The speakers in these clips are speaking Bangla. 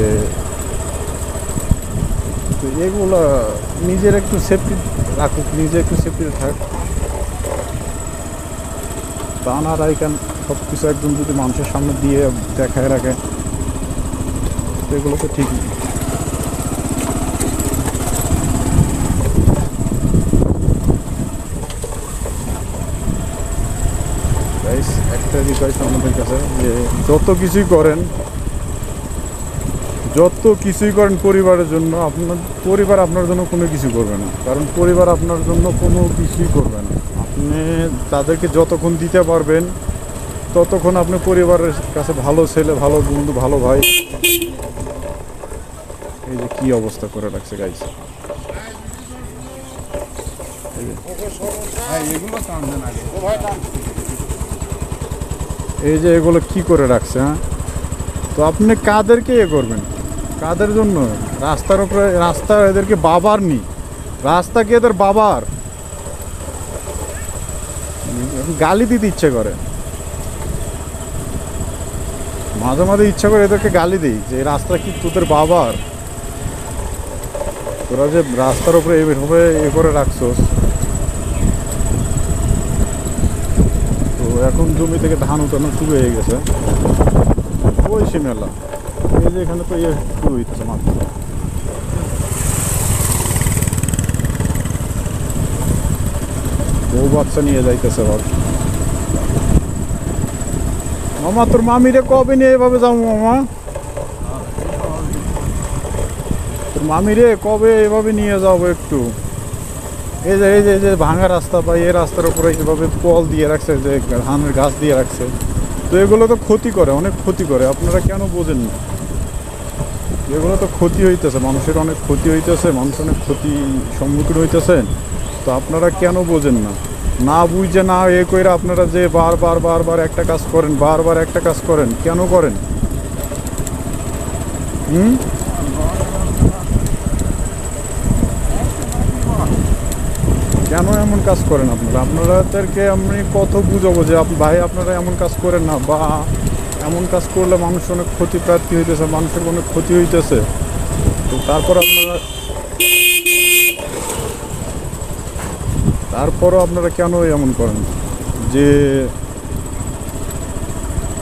যে এগুলো নিজের একটু সেফটি রাখুক, নিজে একটু সেফটি থাক। তা না সব কিছু একদম যদি মানুষের সামনে দিয়ে দেখায় রাখে এগুলো তো ঠিক নেই একটা রিকোয়েস্ট আমাদের কাছে যে, যত কিছুই করেন যত কিছুই করেন পরিবারের জন্য আপনার পরিবার আপনার জন্য কোনো কিছু করবে না। কারণ পরিবার আপনার জন্য কোনো কিছুই করবে না। আপনি তাদেরকে যতক্ষণ দিতে পারবেন ততক্ষণ আপনি পরিবারের কাছে ভালো ছেলে ভালো বন্ধু ভালো ভাই। এই যে কি অবস্থা করে রাখছে গাইছে এই যে। এগুলো কি করে রাখছে হ্যাঁ? তো আপনি কাদেরকে ইয়ে করবেন? কাদের জন্য? রাস্তার উপরে, রাস্তা এদেরকে বাবার নি। রাস্তা কি এদের বাবার? গালি দিতে ইচ্ছে করে। মাঝে মাঝে ইচ্ছা করে এদেরকে গালি দিই যে রাস্তা কি তোদের বাবার? তোরা যে রাস্তার উপরে এইভাবে এ করে রাখছোস। তো এখন জমি থেকে ধান উঠানো শুরু হয়ে গেছে। ওই সে মেলা এই যে এখানে তো ইয়ে শুরু হচ্ছে মাত্র। বউ বাচ্চা নিয়ে যাইতেছে আবার মামা, তোর মামিরে কবে নিয়ে এভাবে যাব মামা? তোর মামিরে কবে এভাবে নিয়ে যাব একটু? এই যে এই যে এই যে ভাঙা রাস্তা বা এই রাস্তার উপরে এভাবে কল দিয়ে রাখছে, যে ধানের গাছ দিয়ে রাখছে। তো এগুলো তো ক্ষতি করে, অনেক ক্ষতি করে। আপনারা কেন বোঝেন না? এগুলো তো ক্ষতি হইতেছে, মানুষের অনেক ক্ষতি হইতেছে, মানুষ অনেক ক্ষতি সম্মুখীন হইতেছে। তো আপনারা কেন বোঝেন না? না বুঝে না এ করে আপনারা যে বারবার বারবার একটা কাজ করেন বারবার একটা কাজ করেন, কেন করেন? হুম? কেন এমন কাজ করেন আপনারা? আপনারাদেরকে আমি কত বুঝাবো যে ভাই, আপনারা এমন কাজ করেন না, বা এমন কাজ করলে মানুষ অনেক ক্ষতিপ্রাপ্তি হইতেছে, মানুষের অনেক ক্ষতি হইতেছে। তো তারপর আপনারা তারপরও আপনারা কেন এমন করেন? যে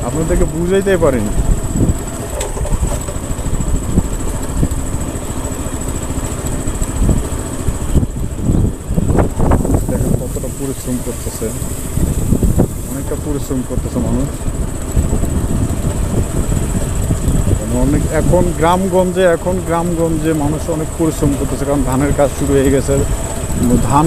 আপনাদেরকে বুঝাইতেই পারিনি। কতটা পরিশ্রম করতেছে। অনেকটা পরিশ্রম করতেছে মানুষ। অনেক, এখন গ্রামগঞ্জে এখন গ্রামগঞ্জে মানুষ অনেক পরিশ্রম করতেছে, কারণ ধানের কাজ শুরু হয়ে গেছে। ধান